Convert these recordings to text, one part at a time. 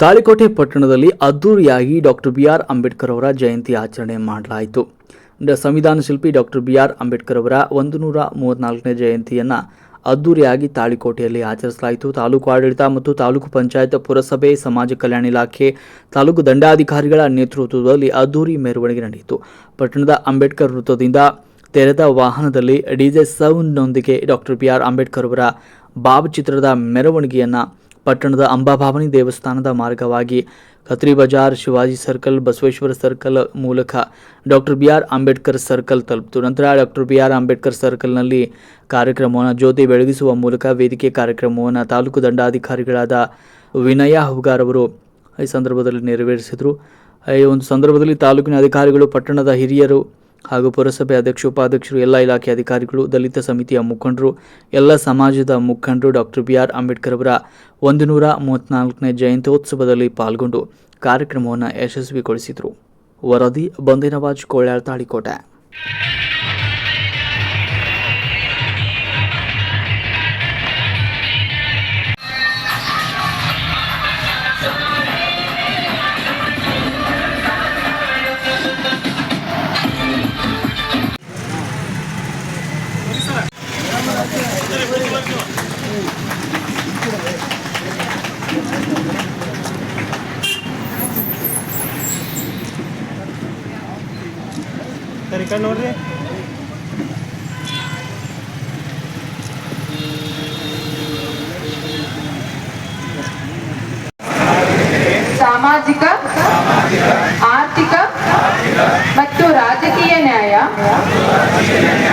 ತಾಳಿಕೋಟೆ ಪಟ್ಟಣದಲ್ಲಿ ಅದ್ದೂರಿಯಾಗಿ doctor B R Ambedkar ಅವರ ಜಯಂತಿ ಆಚರಣೆ ಮಾಡಲಾಯಿತು. ಸಂವಿಧಾನ ಶಿಲ್ಪಿ ಡಾಕ್ಟರ್ ಬಿ ಆರ್ ಅಂಬೇಡ್ಕರ್ ಅವರ ಒಂದು ನೂರ ಮೂವತ್ನಾಲ್ಕನೇ ಜಯಂತಿಯನ್ನು ಅದ್ದೂರಿಯಾಗಿ ತಾಳಿಕೋಟೆಯಲ್ಲಿ ಆಚರಿಸಲಾಯಿತು. ತಾಲೂಕು ಆಡಳಿತ ಮತ್ತು ತಾಲೂಕು ಪಂಚಾಯತ್, ಪುರಸಭೆ, ಸಮಾಜ ಕಲ್ಯಾಣ ಇಲಾಖೆ, ತಾಲೂಕು ದಂಡಾಧಿಕಾರಿಗಳ ನೇತೃತ್ವದಲ್ಲಿ ಅದ್ದೂರಿ ಮೆರವಣಿಗೆ ನಡೆಯಿತು. ಪಟ್ಟಣದ ಅಂಬೇಡ್ಕರ್ ವೃತ್ತದಿಂದ ತೆರೆದ ವಾಹನದಲ್ಲಿ ಡಿಜೆ ಸೌಂಡ್ನೊಂದಿಗೆ ಡಾಕ್ಟರ್ ಬಿ ಆರ್ ಅಂಬೇಡ್ಕರ್ ಅವರ ಭಾವಚಿತ್ರದ ಮೆರವಣಿಗೆಯನ್ನು ಪಟ್ಟಣದ ಅಂಬಾಭಾವನಿ ದೇವಸ್ಥಾನದ ಮಾರ್ಗವಾಗಿ ಖತ್ರಿ ಬಜಾರ್, ಶಿವಾಜಿ ಸರ್ಕಲ್, ಬಸವೇಶ್ವರ ಸರ್ಕಲ್ ಮೂಲಕ doctor B R Ambedkar circle ತಲುಪಿತು. ನಂತರ ಡಾಕ್ಟರ್ ಬಿ ಆರ್ ಅಂಬೇಡ್ಕರ್ ಸರ್ಕಲ್ನಲ್ಲಿ ಕಾರ್ಯಕ್ರಮವನ್ನು ಜ್ಯೋತಿ ಬೆಳಗಿಸುವ ಮೂಲಕ ವೇದಿಕೆ ಕಾರ್ಯಕ್ರಮವನ್ನು ತಾಲೂಕು ದಂಡಾಧಿಕಾರಿಗಳಾದ ವಿನಯ ಹುಗಾರ್ ಅವರು ಈ ಸಂದರ್ಭದಲ್ಲಿ ನೆರವೇರಿಸಿದರು. ಈ ಒಂದು ಸಂದರ್ಭದಲ್ಲಿ ತಾಲೂಕಿನ ಅಧಿಕಾರಿಗಳು, ಪಟ್ಟಣದ ಹಿರಿಯರು ಹಾಗೂ ಪುರಸಭೆ ಅಧ್ಯಕ್ಷ, ಉಪಾಧ್ಯಕ್ಷರು, ಎಲ್ಲ ಇಲಾಖೆ ಅಧಿಕಾರಿಗಳು, ದಲಿತ ಸಮಿತಿಯ ಮುಖಂಡರು, ಎಲ್ಲ ಸಮಾಜದ ಮುಖಂಡರು ಡಾಕ್ಟರ್ ಬಿ ಆರ್ ಅಂಬೇಡ್ಕರ್ ಅವರ ಒಂದು ನೂರ ಮೂವತ್ತ್ನಾಲ್ಕನೇ ಜಯಂತ್ಯೋತ್ಸವದಲ್ಲಿ ಪಾಲ್ಗೊಂಡು ಕಾರ್ಯಕ್ರಮವನ್ನು ಯಶಸ್ವಿಗೊಳಿಸಿದರು. ವರದಿ ಬಂದಿನವಾಜ್ ಕೋಳ್ಯಾಳ್ ತಾಳಿಕೋಟೆ. ಸರಿ ಕಣ್ಣು ನೋಡ್ರಿ ಸಾಮಾಜಿಕ ಆರ್ಥಿಕ ಮತ್ತು ರಾಜಕೀಯ ನ್ಯಾಯ ವಿಚಾರ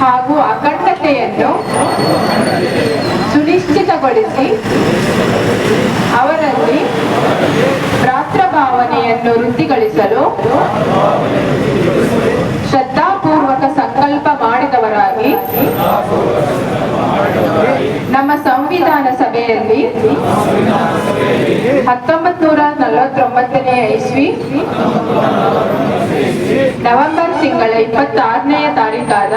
ಹಾಗೂ ಅಖಂಡತೆಯನ್ನು ಸುನಿಶ್ಚಿತಗೊಳಿಸಿ ಅವರಲ್ಲಿ ಭ್ರಾತೃಭಾವನೆಯನ್ನು ವೃದ್ಧಿಗೊಳಿಸಲು ನಮ್ಮ ಸಂವಿಧಾನ ಸಭೆಯಲ್ಲಿ ಹತ್ತೊಂಬತ್ ನೂರ ನಲವತ್ತೊಂಬತ್ತನೆಯ ಇಸ್ವಿ ನವೆಂಬರ್ ತಿಂಗಳ ಇಪ್ಪತ್ತಾರನೆಯ ತಾರೀಕಾದ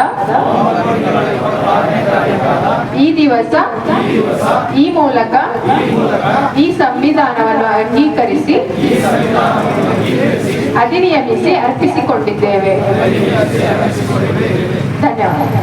ಈ ದಿವಸ ಈ ಮೂಲಕ ಈ ಸಂವಿಧಾನವನ್ನು ಅಂಗೀಕರಿಸಿ ಅಧಿನಿಯಮಿಸಿ ಅರ್ಪಿಸಿಕೊಂಡಿದ್ದೇವೆ. ಧನ್ಯವಾದ.